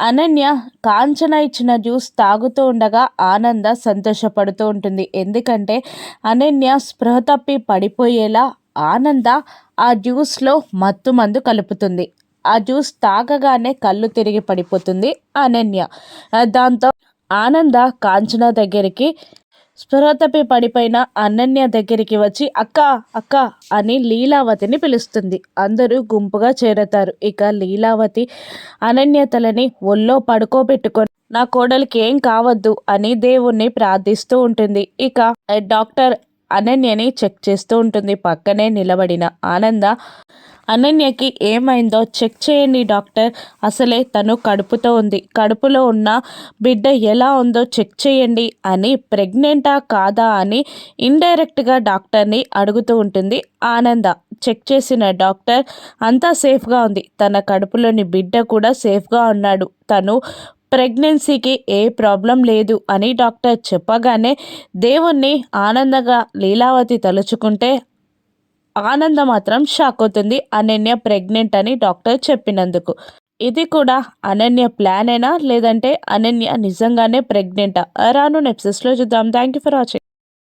అనన్య కాంచన ఇచ్చిన జ్యూస్ తాగుతూ ఉండగా ఆనంద సంతోషపడుతూ ఉంటుంది. ఎందుకంటే అనన్య స్పృహ తప్పి పడిపోయేలా ఆనంద ఆ జ్యూస్లో మత్తు మందు కలుపుతుంది. ఆ జ్యూస్ తాగగానే కళ్ళు తిరిగి పడిపోతుంది అనన్య. దాంతో ఆనంద కాంచన దగ్గరికి స్పృహ తప్పి పడిపోయిన అనన్య దగ్గరికి వచ్చి అక్క అక్క అని లీలావతిని పిలుస్తుంది. అందరూ గుంపుగా చేరతారు. ఇక లీలావతి అనన్యతలని ఒళ్ళో పడుకోబెట్టుకొని నా కోడలికి ఏం కావద్దు అని దేవుణ్ణి ప్రార్థిస్తూ ఉంటుంది. ఇక డాక్టర్ అనన్యని చెక్ చేస్తూ ఉంటుంది. పక్కనే నిలబడిన ఆనంద అనన్యకి ఏమైందో చెక్ చేయండి డాక్టర్. అసలే తను కడుపుతో ఉంది. కడుపులో ఉన్న బిడ్డ ఎలా ఉందో చెక్ చేయండి అని ప్రెగ్నెంటా కాదా అని ఇండైరెక్ట్గా డాక్టర్ని అడుగుతూ ఉంటుంది ఆనంద. చెక్ చేసిన డాక్టర్ అంతా సేఫ్గా ఉంది. తన కడుపులోని బిడ్డ కూడా సేఫ్గా ఉన్నాడు. తను ప్రెగ్నెన్సీకి ఏ ప్రాబ్లం లేదు అని డాక్టర్ చెప్పగానే దేవుణ్ణి ఆనందంగా లీలావతి తలుచుకుంటే ఆనంద మాత్రం షాక్ అవుతుంది. అనన్య ప్రెగ్నెంట్ అని డాక్టర్ చెప్పినందుకు. ఇది కూడా అనన్య ప్లానేనా? లేదంటే అనన్య నిజంగానే ప్రెగ్నెంటా? రాను నెప్సెస్లో చూద్దాం. Thank you for watching